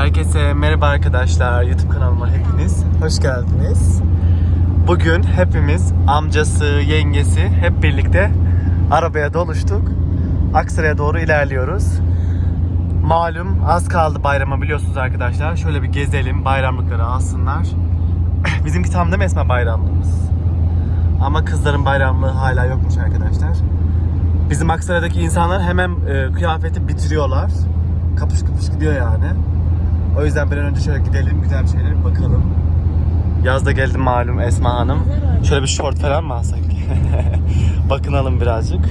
Herkese merhaba arkadaşlar. YouTube kanalıma hepiniz hoş geldiniz. Bugün hepimiz amcası, yengesi hep birlikte arabaya doluştuk. Aksaray'a doğru ilerliyoruz. Malum az kaldı bayrama biliyorsunuz arkadaşlar. Şöyle bir gezelim, bayramlıkları alsınlar. Bizimki tam da Esma bayramlığımız. Ama kızların bayramlığı hala yokmuş arkadaşlar. Bizim Aksaray'daki insanlar hemen e, kıyafeti bitiriyorlar. Kapış kapış gidiyor yani. O yüzden bir an önce şöyle gidelim, güzel bir şeylere bir bakalım. Yaz da geldi malum Esma Hanım. Şöyle bir şort falan mı alsak? Bakınalım birazcık.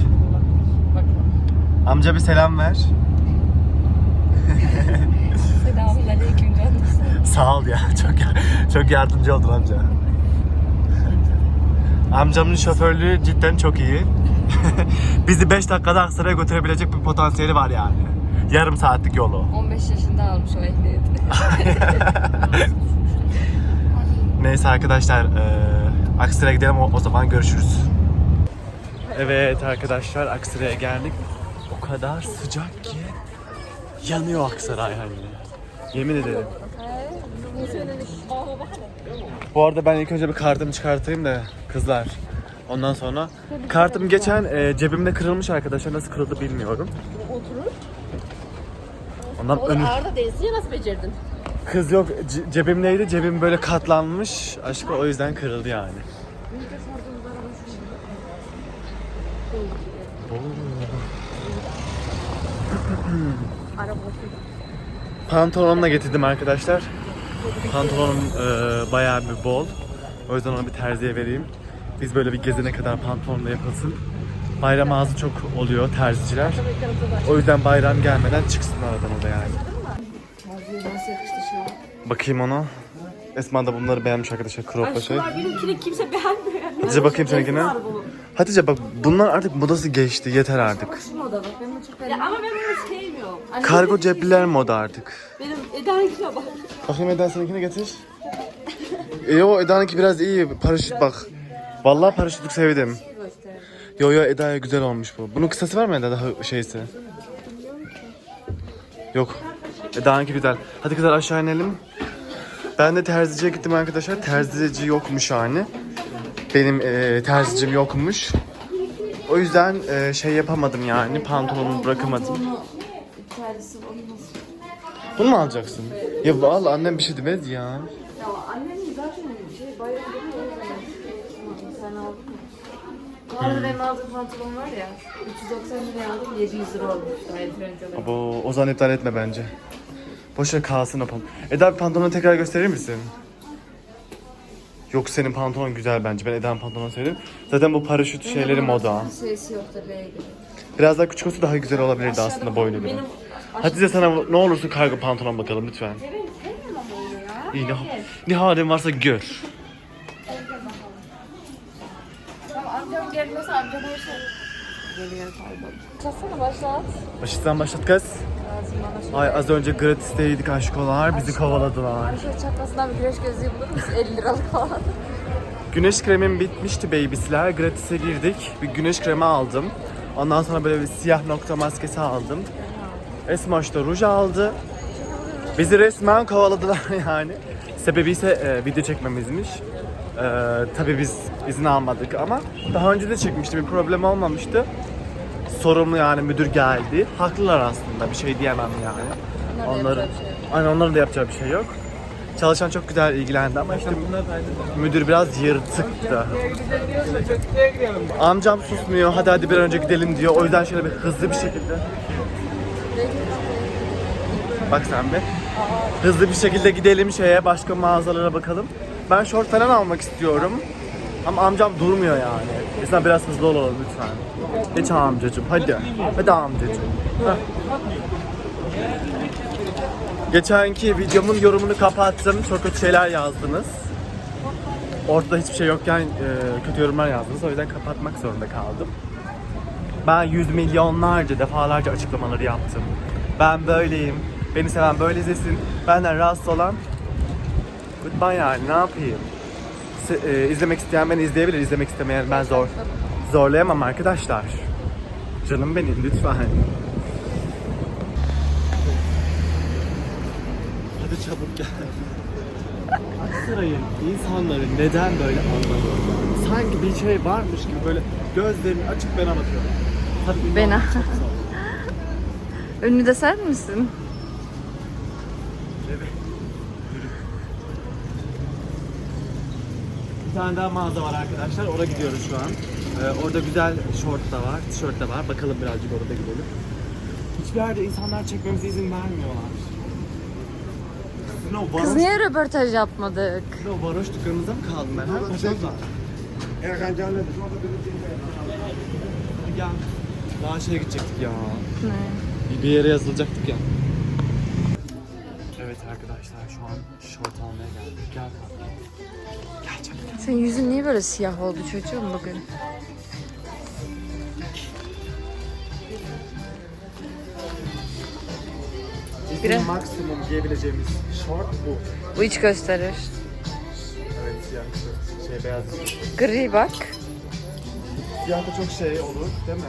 Amca bir selam ver. Selamünaleyküm canım. Sağ ol ya. Çok çok yardımcı oldun amca. Amcamın şoförlüğü cidden çok iyi. Bizi 5 dakikada Aksaray'a götürebilecek bir potansiyeli var yani. Yarım saatlik yolu. 15 yaşında almış o ehliyeti. Neyse arkadaşlar, eee Aksaray'a gidelim o, o zaman görüşürüz. Evet arkadaşlar Aksaray'a geldik. O kadar sıcak ki yanıyor Aksaray hani. Yemin ederim. Bu arada ben ilk önce bir kartımı çıkartayım da kızlar. Ondan sonra kartım geçen e, cebimde kırılmış arkadaşlar. Nasıl kırıldı bilmiyorum. Ondan O önü... da ağırda değilsin nasıl becerdin? Kız yok ce- cebimdeydi. Cebim böyle katlanmış. Aşkı o yüzden kırıldı yani. Araba Pantolonla getirdim arkadaşlar. Pantolonum e, bayağı bir bol. O yüzden onu bir terziye vereyim. Biz böyle bir gezene kadar pantolonla yapılsın. Bayram ağzı çok oluyor terziciler. O yüzden bayram gelmeden çıksın aradan o da yani. şu? Bakayım ona. Esma da bunları beğenmiş arkadaşlar. Crop şey. benimkini kimse beğenmiyor. Hatice bakayım seninkine. Hatice bak bunlar artık modası geçti. Yeter artık. Moda bak ben bunu çok beğendim. ama ben bunu sevmiyorum. Hani Kargo cepliler moda artık. Benim Eda'nınkine bak. Bakayım Eda seninkini getir. E o Eda'nınki biraz iyi. Paraşüt bak. Vallahi paraşütlük sevdim. Yo yo Eda'ya güzel olmuş bu. Bunun kısası var mı Eda daha şeysi? Yok. Eda'nınki güzel. Hadi kızlar aşağı inelim. Ben de terziciye gittim arkadaşlar. Terzici yokmuş yani. Benim e, terzicim yokmuş. O yüzden e, şey yapamadım yani. Pantolonumu bırakamadım. Bunu mu alacaksın? Ya vallahi annem bir şey demez ya. Ya annemin zaten şey bayram günü o zaman. Sen aldın mı? Bu arada benim aldığım pantolon var ya 390 liraya aldım 700 lira olmuş. Daha Trendyol'da. Bu o zaman iptal etme bence. Boşver kalsın o pantolon. Eda bir pantolonu tekrar gösterir misin? Yok senin pantolon güzel bence. Ben Eda'nın pantolonu sevdim. Zaten bu paraşüt şeyleri moda. Sayısı yoktu L'ydi. Biraz daha küçük olsa daha güzel olabilirdi aslında boynu gibi. Benim Hatice sana ne olursun kargo pantolon bakalım lütfen. benim sevmiyorum ama onu ya. İyi ne, ne halin varsa gör. Geliyor pardon. Çatsana başlat. Başından başlat kız. Ay az önce gratisteydik aşkolar bizi kovaladılar. Şöyle çatlasından bir güneş gözlüğü bulur musun? 50 liralık falan. Güneş kremim bitmişti babysler. Gratis'e girdik. Bir güneş kremi aldım. Ondan sonra böyle bir siyah nokta maskesi aldım. Esmaş da ruj aldı. Bizi resmen kovaladılar yani. Sebebi ise e, video çekmemizmiş. E, tabii biz izin almadık ama daha önce de çekmiştim. Bir problem olmamıştı. Sorumlu yani müdür geldi. Haklılar aslında bir şey diyemem yani. Onların Onların, şey aynen onların da yapacağı bir şey yok. Çalışan çok güzel ilgilendi ama işte müdür biraz yırtıktı. Amcam susmuyor. Hadi hadi bir an önce gidelim diyor. O yüzden şöyle bir hızlı bir şekilde. Bak sen bir. Hızlı bir şekilde gidelim şeye başka mağazalara bakalım. Ben şort falan almak istiyorum. Ama amcam durmuyor yani. Mesela biraz hızlı olalım lütfen. Geç amcacığım hadi. Hadi amcacığım. Heh. Geçenki videomun yorumunu kapattım. Çok kötü şeyler yazdınız. Ortada hiçbir şey yokken e, kötü yorumlar yazdınız. O yüzden kapatmak zorunda kaldım. Ben yüz milyonlarca defalarca açıklamaları yaptım. Ben böyleyim. Beni seven böyle izlesin. Benden rahatsız olan goodbye yani ne yapayım. Se- e, izlemek isteyen beni izleyebilir. izlemek istemeyen ben zor zorlayamam arkadaşlar. Canım benim lütfen. Hadi çabuk gel. Aksaray'ın insanları neden böyle anlamıyorum? Sanki bir şey varmış gibi böyle gözlerini açıp bana bakıyor. Hadi zor. Ünlü de sen misin? Evet. Yürü. Bir tane daha mağaza var arkadaşlar. Oraya gidiyoruz şu an. Ee, orada güzel şort da var, tişört de var. Bakalım birazcık orada gidelim. Hiçbir yerde insanlar çekmemize izin vermiyorlar. Sizin o varoş, Kız niye röportaj yapmadık? sizin o varoş dükkanınıza mı kaldım ben? Ha? Paşa'da. Hadi gel. Daha şeye gidecektik ya. Ne? Bir yere yazılacaktık ya. Evet arkadaşlar şu an şort almaya geldik. Gel kanka. Senin yüzün niye böyle siyah oldu çocuğum bugün? Bizim Biraz- maksimum giyebileceğimiz şort bu. Bu iç gösterir. Evet siyah. Şey beyaz. Gri bak. Siyah da çok şey olur değil mi?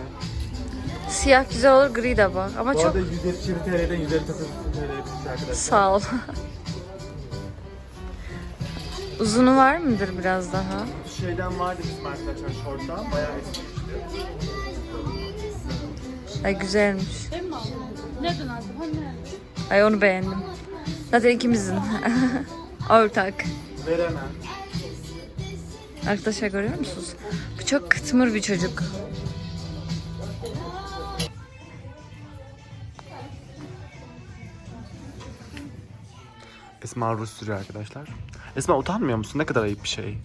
Siyah güzel olur, gri de bak. Ama Bu çok arada 170 TL'den 159 TL'ye arkadaşlar. sağ ol. Uzunu var mıdır biraz daha? Şeyden vardı bizim arkadaşlar şorttan bayağı eskimişti. Ay güzelmiş. Nereden aldın? Anne. Ay onu beğendim. Zaten ikimizin. Ortak. Veremem. Arkadaşlar görüyor musunuz? Bu çok kıtmır bir çocuk. Esma Rus sürüyor arkadaşlar. Esma utanmıyor musun? Ne kadar ayıp bir şey.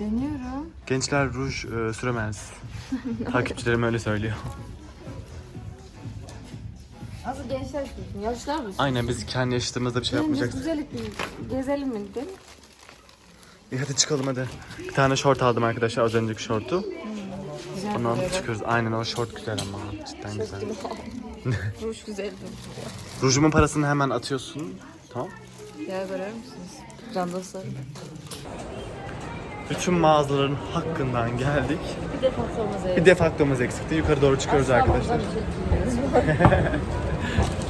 Deniyorum. Gençler ruj e, süremez. Takipçilerim öyle söylüyor. Asıl gençler sürsün. Yaşlar mı? Aynen biz kendi yaşıtımızda bir şey yapmayacağız. güzellik gezelim mi değil mi? İyi hadi çıkalım hadi. Bir tane şort aldım arkadaşlar az önceki şortu. Güzel Ondan duruyor çıkıyoruz. Aynen o şort güzel ama cidden güzel. Ruj güzel. Rujumun parasını hemen atıyorsun. Tamam. Ya görüyor musunuz? Can dostlarım. Bütün mağazaların hakkından geldik. Bir defa sormaz Bir defaktomuz eksikti. Yukarı doğru çıkıyoruz arkadaşlar. şey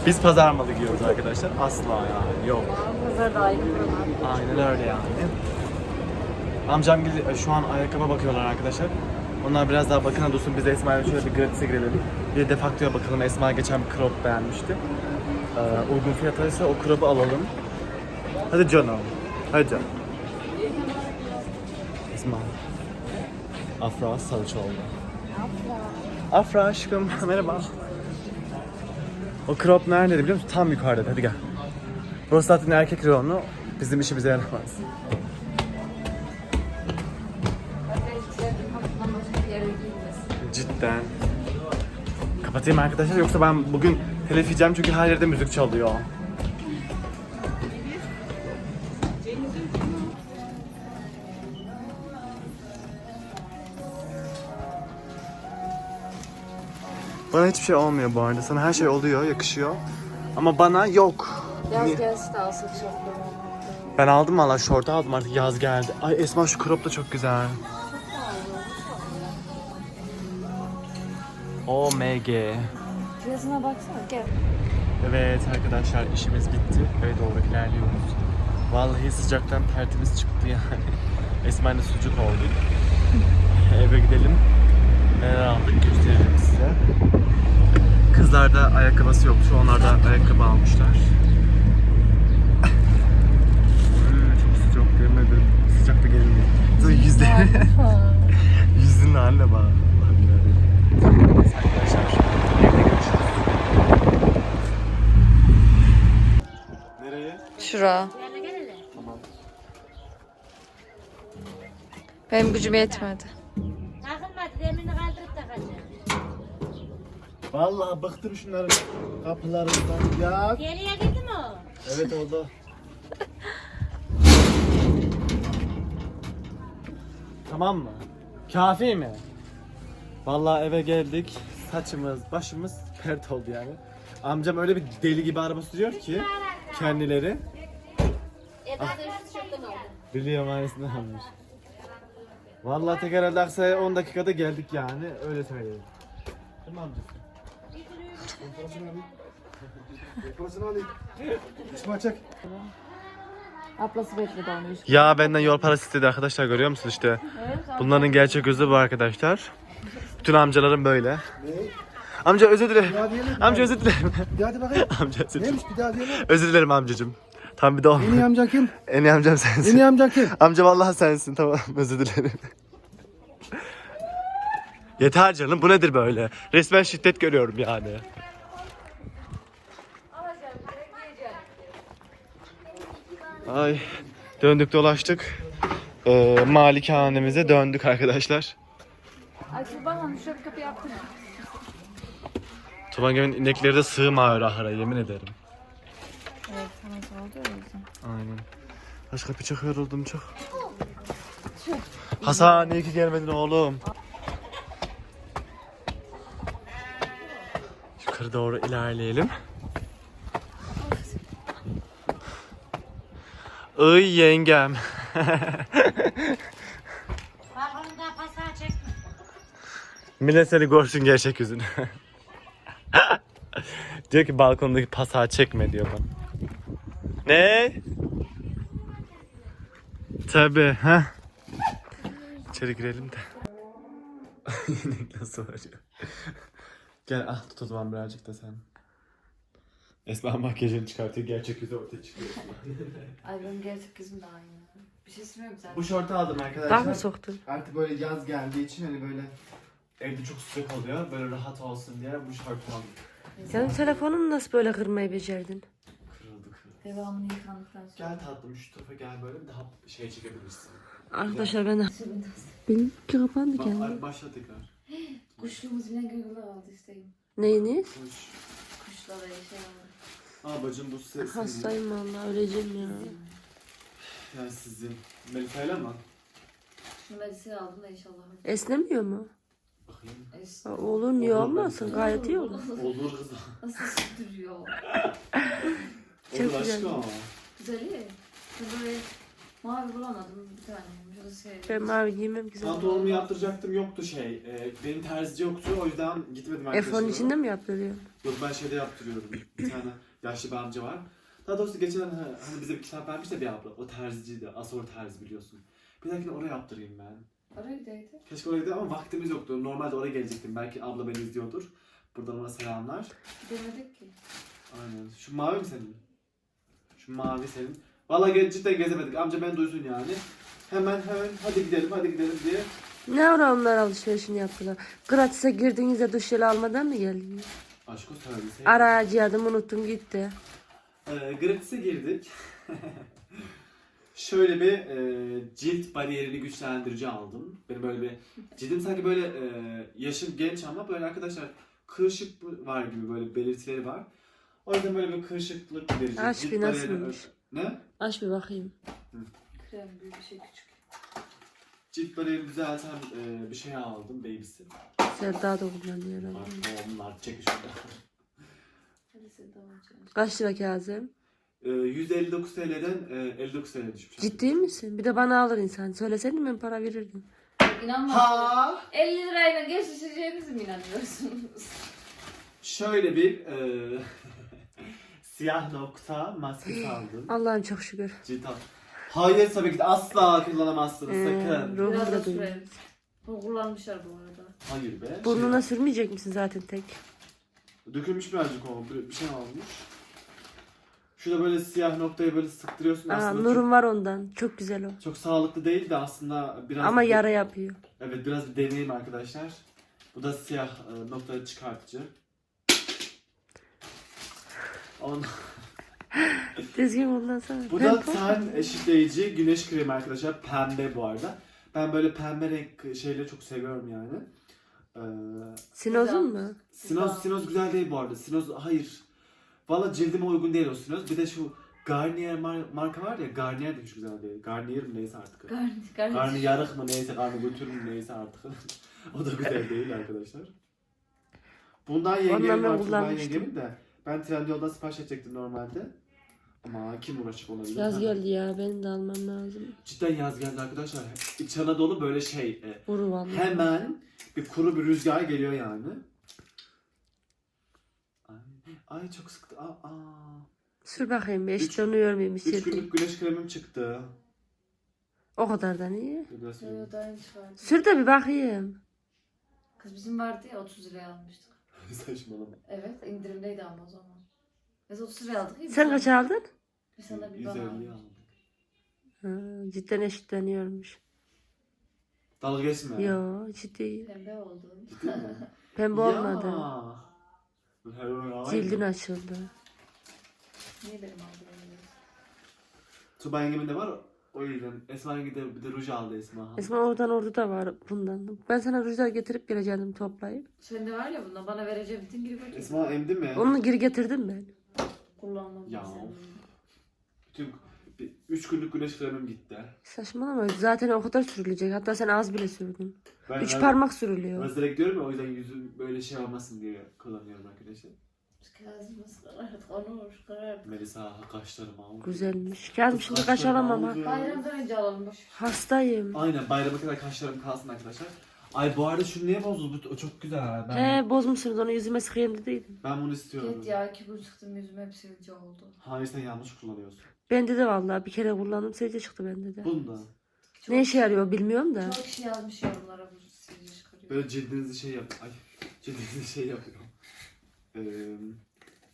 Biz pazar malı giyiyoruz arkadaşlar. Asla yani yok. Pazarda ayrı buralar. Aynen öyle yani. Amcam gel- şu an ayakkabı bakıyorlar arkadaşlar. Onlar biraz daha bakına dursun. Biz de Esma'yla şöyle bir gratis'e girelim. Bir de defaktoya bakalım. Esma geçen bir crop beğenmişti. Ee, uygun fiyata ise o crop'u alalım. Hadi canım. Hadi. Esma. Afra Salıçoğlu. Afra. Afra aşkım. Merhaba. O crop neredeydi biliyor musun? Tam yukarıda. Hadi gel. Burası zaten erkek reyonu. Bizim işimize yaramaz. Cidden. Kapatayım arkadaşlar yoksa ben bugün telef çünkü her yerde müzik çalıyor. Bana hiçbir şey olmuyor bu arada. Sana her şey oluyor, yakışıyor. Ama bana yok. Yaz Niye? gelsin alsak şortları. Ben aldım valla şort aldım artık yaz geldi. Ay Esma şu crop da çok güzel. OMG. Fiyatına baksana gel. Evet arkadaşlar işimiz bitti. Eve doğru ilerliyoruz. Vallahi sıcaktan tertemiz çıktı yani. Esma ile sucuk olduk. Eve gidelim. Neler aldık gösteririm size. Kızlarda ayakkabısı yoktu. Onlar da ayakkabı almışlar. Çok sıcak demedim. Sıcakta gelmiyor. Sonra yüzde. Yüzünün haline bak. Arkadaşlar evde görüşürüz. Nereye? Şura. Tamam. Benim gücüm yetmedi. Takılmadı. Kaldırıp takacağım. Vallahi bıktım şunların kapılarından ya. Geriye girdi mi o? Evet oldu. tamam mı? Kafi mi? Vallahi eve geldik. Saçımız, başımız pert oldu yani. Amcam öyle bir deli gibi araba sürüyor ki kendileri. Aldı. Biliyorum aynısını almış. Vallahi tek herhalde Aksa'ya 10 dakikada geldik yani öyle söyleyeyim. Değil mi amcası? Parasını alayım. İsmail çek. Ablası bekledi onu üst. Ya benden yol parası istedi arkadaşlar görüyor musunuz işte. Bunların gerçek yüzü bu arkadaşlar. Bütün amcalarım böyle. Amca özür dilerim. Amca özür dilerim. Bir hadi bakayım. Amca özür dilerim. Neymiş bir daha diyelim. Özür dilerim amcacım. Tam bir de o. En iyi amcan kim? En iyi amcam En sensin. iyi amcan kim? Amca vallahi sensin tamam özür dilerim. Yeter canım bu nedir böyle? Resmen şiddet görüyorum yani. Ay döndük dolaştık. Ee, malikanemize döndük arkadaşlar. Ay Tuğba Hanım şöyle kapı yaptın mı? Tubangem'in inekleri de sığmıyor ahıra yemin ederim. Evet sana sordu o yüzden. Aynen. Başka bir çok yoruldum çok. Hasan iyi ki gelmedin oğlum. Yukarı doğru ilerleyelim. Iy yengem. Balkonda pasağı çekme. Millet seni görsün gerçek yüzünü. diyor ki balkondaki pasağı çekme diyor bana. Ne? Tabi ha. İçeri girelim de. İnek nasıl ya? Gel al tut birazcık da sen. Esma makyajını çıkartıyor gerçek yüzü ortaya çıkıyor. Ay benim gerçek yüzüm de aynı. Bir şey sürmüyorum zaten. Bu şortu aldım arkadaşlar. Daha mı soktun? Artık böyle yaz geldiği için hani böyle evde çok sıcak oluyor. Böyle rahat olsun diye bu şortu aldım. Senin telefonunu nasıl böyle kırmayı becerdin? Kırıldı kırıldı. Devamını yıkandıktan sonra. Gel tatlım şu tarafa gel böyle daha şey çekebilirsin. Arkadaşlar ben Benim kapandı Bak kendi. ay, başla tekrar. Kuşluğumuz bile Google'a aldı işte. Neyiniz? Koş. Şey aldı. Aa bacım bu ses. Hastayım vallahi öleceğim ya. Ya sizin. Melisa'yla mı? Melisa'yı aldım da inşallah. Esnemiyor mu? Bakayım. Es- Ha, Olur niye olmasın gayet iyi olur. Olur kızım. Nasıl sürdürüyor? Çok Olur güzel. aşkım ama. Güzeli. Ben böyle mavi bulamadım bir tane. Şey. Ben mavi giymem güzel. Pantolonumu yaptıracaktım yoktu şey. E, benim terzici yoktu o yüzden gitmedim F10 içinde mi yaptırıyor? Yok ben şeyde yaptırıyorum. Bir tane yaşlı bir amca var. Daha doğrusu geçen hani bize bir kitap vermiş de bir abla. O terziciydi. Asor terzi biliyorsun. Bir dahakine oraya yaptırayım ben. Oraya gideydi. Keşke oraya gidelim ama vaktimiz yoktu. Normalde oraya gelecektim. Belki abla beni izliyordur. Buradan ona selamlar. Gidemedik ki. Aynen. Şu mavi mi senin? Şu mavi senin. Vallahi ge- cidden gezemedik. Amca ben duysun yani. Hemen hemen hadi gidelim hadi gidelim diye. Ne ara onlar alışverişini yaptılar? Gratis'e girdiğinizde duş jeli almadan mı geldiniz? Aşk o servise. Arayacağım unuttum gitti. Ee, gratis'e girdik. Şöyle bir e, cilt bariyerini güçlendirici aldım. Benim böyle bir cildim sanki böyle e, yaşım genç ama böyle arkadaşlar kırışık var gibi böyle belirtileri var. O yüzden böyle bir kırışıklık verici. Bariyerini- nasılmış? Ne? Aç bir bakayım. Krem büyük bir şey küçük. Cilt bariyerini düzelten e, bir şey aldım babysi. Sevda da kullanıyor herhalde. Bak onlar çekiş şurada. Hadi sen devam edelim. Kaç lira Kazım? E, 159 TL'den e, 59 TL düşmüş. Ciddi misin? Bir de bana alır insan. Söyleseydin ben para verirdim. İnanmam. Ha! 50 lirayla geçişeceğinizi mi inanıyorsunuz? Şöyle bir e, siyah nokta maskesi aldım. Allah'ım çok şükür. Al. Hayır tabii ki de asla kullanamazsınız Ee, sakın. ruhum Biraz da da duyuyor. sürelim. Bunu kullanmışlar bu arada. Hayır be. Burnuna sürmeyecek misin zaten tek? Şey, dökülmüş birazcık o. Bir, bir şey olmuş. Şurada böyle siyah noktayı böyle sıktırıyorsun Aa, aslında. nurum var ondan. Çok güzel o. Çok, çok sağlıklı değil de aslında biraz... Ama bir- yara yapıyor. Evet biraz bir deneyim arkadaşlar. Bu da siyah e, noktayı çıkartıcı. On... Düzgün kullansana. Bu da ten eşitleyici güneş kremi arkadaşlar. Pembe bu arada. Ben böyle pembe renk şeyleri çok seviyorum yani. Ee, Sinozun mu? Sinoz, Sinoz güzel değil bu arada. Sinoz hayır. Valla cildime uygun değil o Sinoz. Bir de şu Garnier mar- marka var ya Garnier de hiç güzel değil. Garnier mi neyse artık. Garni, garni. Garni yarık mı neyse, garni götür mü neyse artık. o da güzel değil arkadaşlar. Bundan Ondan ben var, bundan yengemin de. Ben Trendyol'dan sipariş edecektim normalde. Ama kim uğraşacak ona? Yaz Ha. geldi ya. Benim de almam lazım. Cidden yaz geldi arkadaşlar. İç Anadolu böyle şey. e, Vuru vallahi. Hemen bir kuru bir rüzgar geliyor yani. Ay, Ay çok sıktı. Aa, aa. Sür bakayım bir Üç- eşit donuyor muyum Üç günlük güneş kremim çıktı. O kadardan iyi. Dur biraz süreyim. Evet aynı. Sür de bir bakayım. Kız bizim vardı ya 30 liraya almıştık. Saçmalama. Evet indirimdeydi ama o zaman. Biz 30 liraya aldık. Sen kaç aldın? Bir sana bir 150 bana aldım. almış. Ha, cidden eşitleniyormuş. Dalga geçme. Yo ciddi. Pembe oldu. Ciddi mi? Pembe olmadı. Ya. Her- ay. Cildin açıldı. Niye benim aldığım Tuba yengemin de var. O yüzden Esma yenge de bir de ruj aldı Esma. Esma oradan orada da var bundan. Ben sana rujlar getirip geleceğim toplayıp. Sende var ya bundan bana vereceğim bütün gibi bakayım. Esma emdi mi? Onu geri getirdim ben. Kullanmam Ya. ben senin. Bütün bir, üç günlük güneş kremim gitti. Saçmalama zaten o kadar sürülecek. Hatta sen az bile sürdün. Ben Üç parmak sürülüyor. Özlere gidiyorum ya o yüzden yüzüm böyle şey olmasın diye kullanıyorum arkadaşlar. Kazımız karardı. Melisa kaşlarım aldı. Güzelmiş. Kazım şimdi kaş alamam ha. Bayramdan önce alalım boş. Hastayım. Aynen bayrama kadar kaşlarım kalsın arkadaşlar. Ay bu arada şunu niye bozdunuz? Bu- O çok güzel. ha. Ben, He bozmuşsunuz onu yüzüme sıkayım dediydim. ben bunu istiyorum. Git ya iki gün çıktım yüzüm hep sivilce oldu. Hayır sen yanlış kullanıyorsun. Bende de vallahi bir kere kullandım sivilce çıktı bende de. Bunu da. Çok, Ne işe yarıyor bilmiyorum da. Çok kişi yazmış yorumlara bu sivilce çıkarıyor. Böyle cildinizi şey yap. Ay cildinizi şey yapıyor. Ee,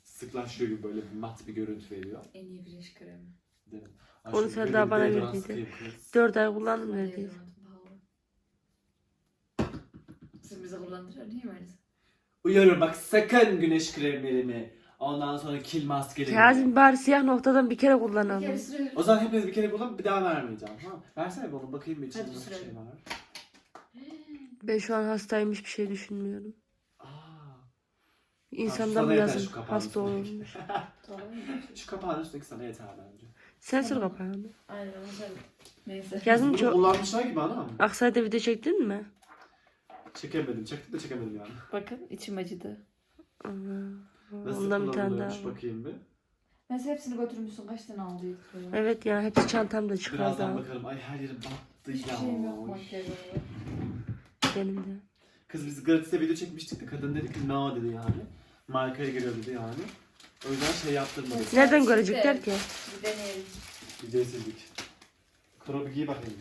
sıklaşıyor gibi böyle bir mat bir görüntü veriyor. En iyi güneş kremi. Derim. Ay, Onu şu sen daha bir bana deodorant verdiydi. sıkayım kız. Dört ay kullandım Sana neredeyse. pahalı. Sen bize kullandırıyor değil mi? Uyarıyorum bak sakın güneş kremlerimi. Ondan sonra kil maskelerimi. Kazım bari siyah noktadan bir kere Bir kullanalım. kere sürelim. O zaman hepiniz bir kere kullan bir daha vermeyeceğim. Ha? Versene bana bakayım bir içinde Hadi nasıl bir şey var. Ben şu an hastayım hiçbir şey düşünmüyorum. İnsanda mı yazın hasta olurmuş. Şu kapağın üstündeki sana yeter bence. Sen sür kapağını. Aynen onu sen. Neyse. Bunu çok... kullanmışlar gibi anam. Aksaray'da video çektin mi? Çekemedim. Çektim de çekemedim yani. Bakın içim acıdı. Aa, Nasıl Ondan bir tane daha kullanılıyormuş var. bakayım bir. Neyse hepsini götürmüşsün. Kaç tane aldıydık böyle? Evet ya hepsi çantamda çıkardı. Birazdan abi. bakalım. Ay her yerim battı Hiçbir ya. şeyim yok makyaj olarak. Benim de. Kız biz gratis'e video çekmiştik de kadın dedi ki no dedi yani. Markaya giriyor dedi yani. O yüzden şey yaptırmadık. Nereden görecekler ki? Bir deneyelim. Videosuzluk. Krobi giy bakayım.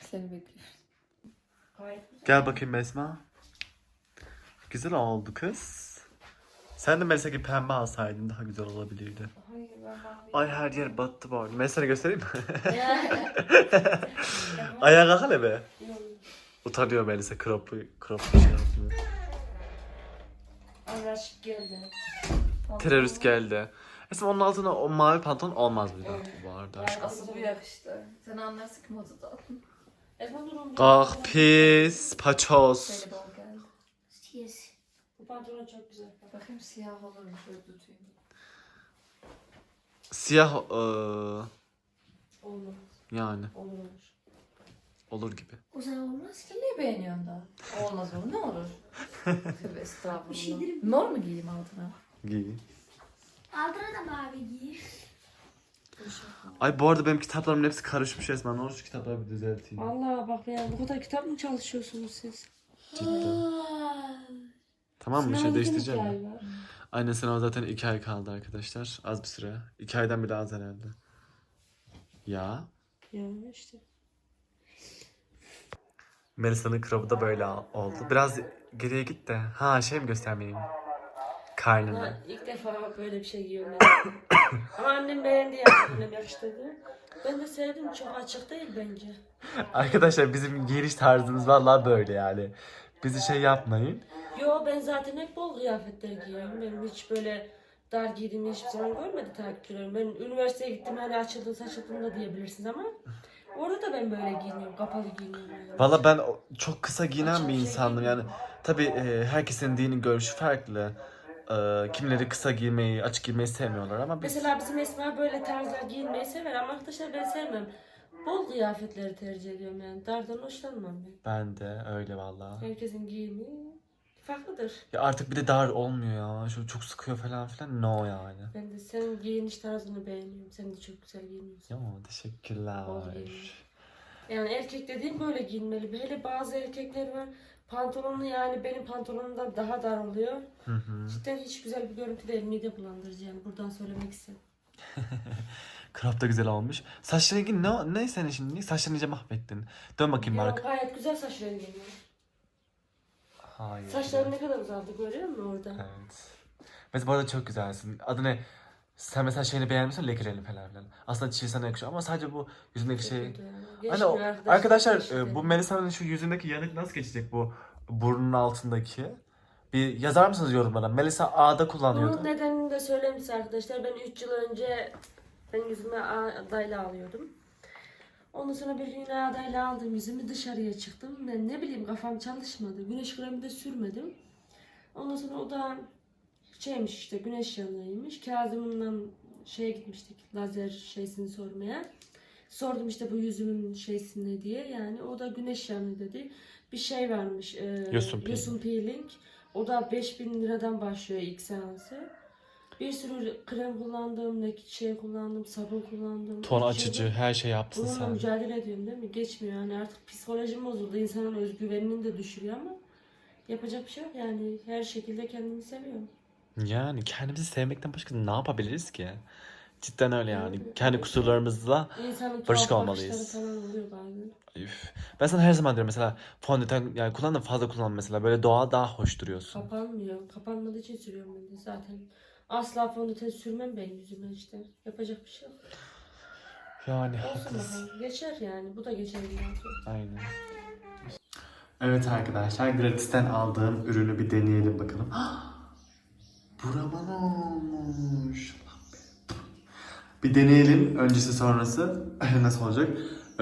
Seni bekliyoruz. Gel bakayım Esma. Güzel oldu kız. Sen de gibi pembe alsaydın daha güzel olabilirdi. Hayır ben mavi. Ay her yer battı bu arada. Melisa'na göstereyim mi? Ayağa kalk hele be. Utanıyor Melisa croplu, croplu şey yapmıyor. Araşık geldi. Terörist geldi. Esma onun altına o mavi pantolon olmaz bir daha bu arada aşkım. Asıl bu yakıştı. Sen anlarsın ki modadan. Esma durum. Kalk pis paçoz. Şöyle bol geldi. Yes. Bu pantolon çok güzel. Bakayım siyah olur mu? Şöyle tutayım. Siyah eee, Olmaz. yani Olur olur. Olur gibi. O zaman olmaz ki. Niye beğeniyorsun da? Olmaz olur ne olur? Tövbe estağfurullah. Bir şey derim. Mor mu giyeyim altına? Giy. Altına da mavi giy. Ay bu arada benim kitaplarımın hepsi karışmış resmen. Ne olur şu kitapları bir düzelteyim. Allah bak ya bu kadar kitap mı çalışıyorsunuz siz? Cidden. Tamam mı? Bir şey Sınavda değiştireceğim mi? Aynen sınav zaten iki ay kaldı arkadaşlar. Az bir süre. İki aydan bile az herhalde. Ya. Ya işte. Melisa'nın kralı da böyle oldu. Biraz geriye git de. Ha şey mi göstermeyeyim? Karnını. Ha, ilk defa böyle bir şey giyiyorum. Ama annem beğendi yani annem yakıştırdı. Ben de sevdim çok açık değil bence. Arkadaşlar bizim giyiniş tarzımız vallahi böyle yani. Bizi şey yapmayın. Yo ben zaten hep bol kıyafetler giyiyorum. Benim hiç böyle dar giydiğimi hiçbir zaman görmedi takipçilerim. Ben üniversiteye gittim hani açıldın saçıldın da diyebilirsiniz ama orada da ben böyle giyiniyorum. Kapalı giyiniyorum. Valla ben o- çok kısa giyinen bir insandım yani. Tabii e, herkesin dinin görüşü farklı. E, kimileri kısa giymeyi, açık giymeyi sevmiyorlar ama biz... Mesela bizim Esma böyle tarzlar giyinmeyi sever ama arkadaşlar ben sevmem. Bol kıyafetleri tercih ediyorum yani. Dardan hoşlanmam ben. Ben de öyle valla. Herkesin giyimi farklıdır. Ya artık bir de dar olmuyor ya. Şöyle çok sıkıyor falan filan. No yani. Ben de senin giyiniş tarzını beğeniyorum. Sen de çok güzel giyiniyorsun. Ya teşekkürler. Bol. Yani erkek dediğim böyle giyinmeli. Hele bazı erkekler var Pantolonu yani benim pantolonumdan daha dar oluyor. Hı hı. Cidden hiç güzel bir görüntü değil. Mide bulandırıcı yani. Buradan söylemek istedim. Crop da güzel olmuş. Saç rengi ne, ne senin şimdi? Saçlarını iyice mahvettin. Dön bakayım Ya, Mark. gayet güzel saç rengi. var. Hayır. Saçların ne kadar uzaldı görüyor musun orada? Evet. Mesela bu arada çok güzelsin. Adı ne? Sen mesela şeyini beğenmişsin lekeleri falan filan. Aslında çiğ sana yakışıyor ama sadece bu yüzündeki şey... Hani o, arkadaşlar. geçti. bu Melisa'nın şu yüzündeki yanık nasıl geçecek bu burnun altındaki? Bir yazar mısınız yorumlara? Melisa A'da kullanıyordu. Bunun nedenini de söylemiş arkadaşlar. Ben 3 yıl önce ben yüzüme adayla alıyordum. Ondan sonra bir gün adayla aldım yüzümü dışarıya çıktım. Ben ne bileyim kafam çalışmadı. Güneş kremi de sürmedim. Ondan sonra o da şeymiş işte güneş yanığıymış. Kazım'dan şeye gitmiştik lazer şeysini sormaya. Sordum işte bu yüzümün şeysi ne diye. Yani o da güneş yanığı dedi. Bir şey varmış. E, Yosun peeling. yosun peeling. O da 5000 liradan başlıyor ilk seansı. Bir sürü krem kullandım, ne şey kullandım, sabun kullandım. Ton açıcı her şey yaptın Bununla sen. mücadele ediyorum değil mi? Geçmiyor yani artık psikolojim bozuldu. İnsanın özgüvenini de düşürüyor ama yapacak bir şey yok yani. Her şekilde kendimi seviyorum. Yani kendimizi sevmekten başka ne yapabiliriz ki? Cidden öyle yani. Evet. Kendi kusurlarımızla İnsanın Barışık tuhaf olmalıyız. bakışları falan oluyor bazen. Üf. Ben sana her zaman diyorum mesela fondöten yani kullan da fazla kullan mesela böyle doğal daha hoş duruyorsun. Kapanmıyor. Kapanmadığı için sürüyorum ben de zaten. Asla fondöten sürmem ben yüzüme işte. Yapacak bir şey yok. Yani Olsun haklısın. bakalım. Geçer yani. Bu da geçer ki. Aynen. Evet arkadaşlar gratisten aldığım ürünü bir deneyelim bakalım. Buraman olmuş. Bir deneyelim öncesi sonrası nasıl olacak.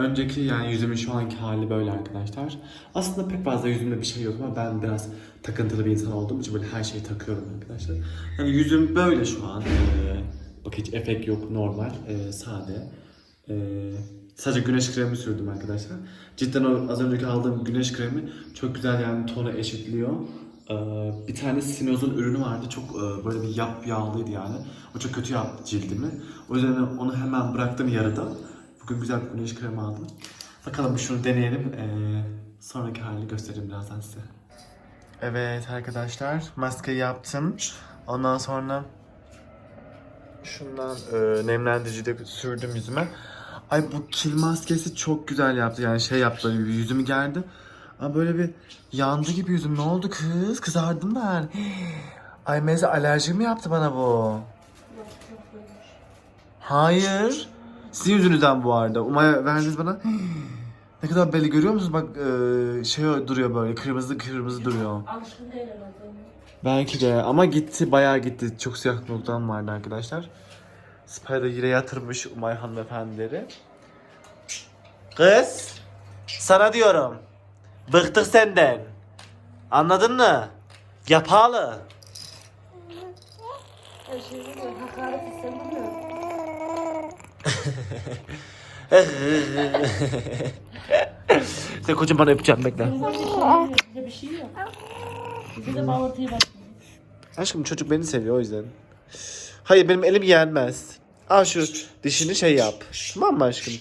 Önceki yani yüzümün şu anki hali böyle arkadaşlar. Aslında pek fazla yüzümde bir şey yok ama ben biraz takıntılı bir insan olduğum için böyle her şeyi takıyorum arkadaşlar. Yani yüzüm böyle şu an. Ee, bak hiç efekt yok normal, ee, sade. Ee, sadece güneş kremi sürdüm arkadaşlar. Cidden o az önceki aldığım güneş kremi çok güzel yani tonu eşitliyor. Ee, bir tane Sinoz'un ürünü vardı. Çok e, böyle bir yap yağlıydı yani. O çok kötü yaptı cildimi. O yüzden onu hemen bıraktım yarıda. Bugün güzel bir güneş kremi aldım. Bakalım bir şunu deneyelim. Ee, sonraki halini göstereyim birazdan size. Evet arkadaşlar maskeyi yaptım. Ondan sonra şundan e, nemlendirici de sürdüm yüzüme. Ay bu kil maskesi çok güzel yaptı yani şey yaptı böyle yüzümü gerdi. Ama böyle bir yandı gibi yüzüm. Ne oldu kız? Kızardım ben. Ay Meze alerji mi yaptı bana bu? Hayır. Sizin yüzünüzden bu arada. Umay verdiniz bana. Ne kadar belli görüyor musunuz? Bak e, şey duruyor böyle kırmızı kırmızı duruyor. Alışkın değil herhalde. Belki de ama gitti bayağı gitti. Çok siyah noktam vardı arkadaşlar. Spider yine yatırmış Umay hanımefendileri. Kız sana diyorum. Bıktık senden. Anladın mı? Yapalı. Hakaret. Sen kocaman öpeceğim bekle. Bir şey yok. De bağlantıyı bak. Aşkım çocuk beni seviyor o yüzden. Hayır benim elim yenmez. Al şu dişini şey yap. Tamam mı aşkım?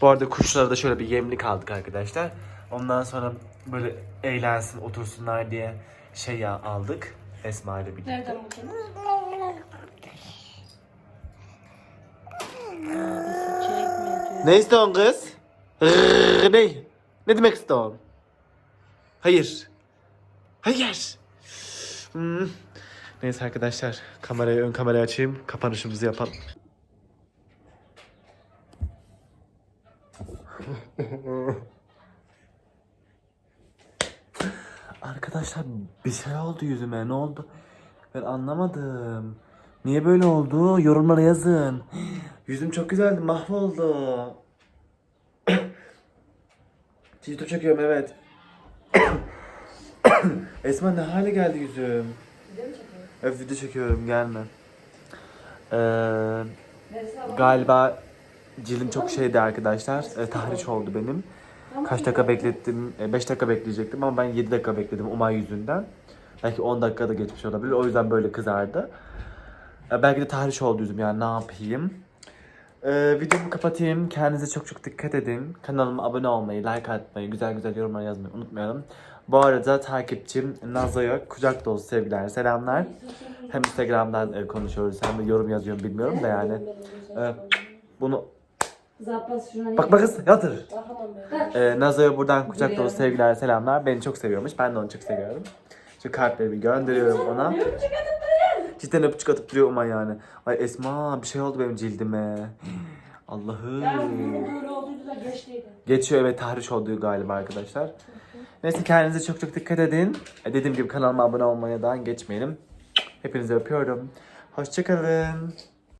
Bu arada kuşlara da şöyle bir yemlik aldık arkadaşlar. Ondan sonra böyle eğlensin otursunlar diye şey ya aldık. Esma ile birlikte. Nereden bakıyorsun? Ne istiyorsun kız? Ne? Ne demek istiyorsun? Hayır. Hayır. Hmm. Neyse arkadaşlar kamerayı ön kamerayı açayım kapanışımızı yapalım. Arkadaşlar bir şey oldu yüzüme ne oldu? Ben anlamadım. Niye böyle oldu? Yorumlara yazın. Yüzüm çok güzeldi mahvoldu. YouTube çekiyorum evet. Esma ne hale geldi yüzüm? Evet video çekiyorum gelme. Ee, galiba cildim çok şeydi arkadaşlar. Ee, tahriş oldu benim. Kaç dakika beklettim? 5 dakika bekleyecektim ama ben 7 dakika bekledim Umay yüzünden. Belki 10 dakikada geçmiş olabilir. O yüzden böyle kızardı. Ee, belki de tahriş oldu yüzüm yani ne yapayım. Ee, videomu kapatayım. Kendinize çok çok dikkat edin. Kanalıma abone olmayı, like atmayı, güzel güzel yorumlar yazmayı unutmayalım. Bu arada takipçim Nazo'ya kucak dolusu sevgiler, selamlar. Hem Instagram'dan e, konuşuyoruz hem de yorum yazıyorum bilmiyorum da yani. E, bunu bak bak kız yatır. Bakamam ben. E, Nazo'ya buradan kucak dolusu sevgiler, selamlar. Beni çok seviyormuş. Ben de onu çok seviyorum. Şu kalplerimi gönderiyorum ona. Cidden öpücük atıp duruyor ama yani. Ay Esma bir şey oldu benim cildime. Allah'ım. Geçiyor evet tahriş olduğu galiba arkadaşlar. Neyse kendinize çok çok dikkat edin. E, Dediğim gibi kanalıma abone olmaya da geçmeyelim. Hepinizi öpüyorum. Hoşçakalın.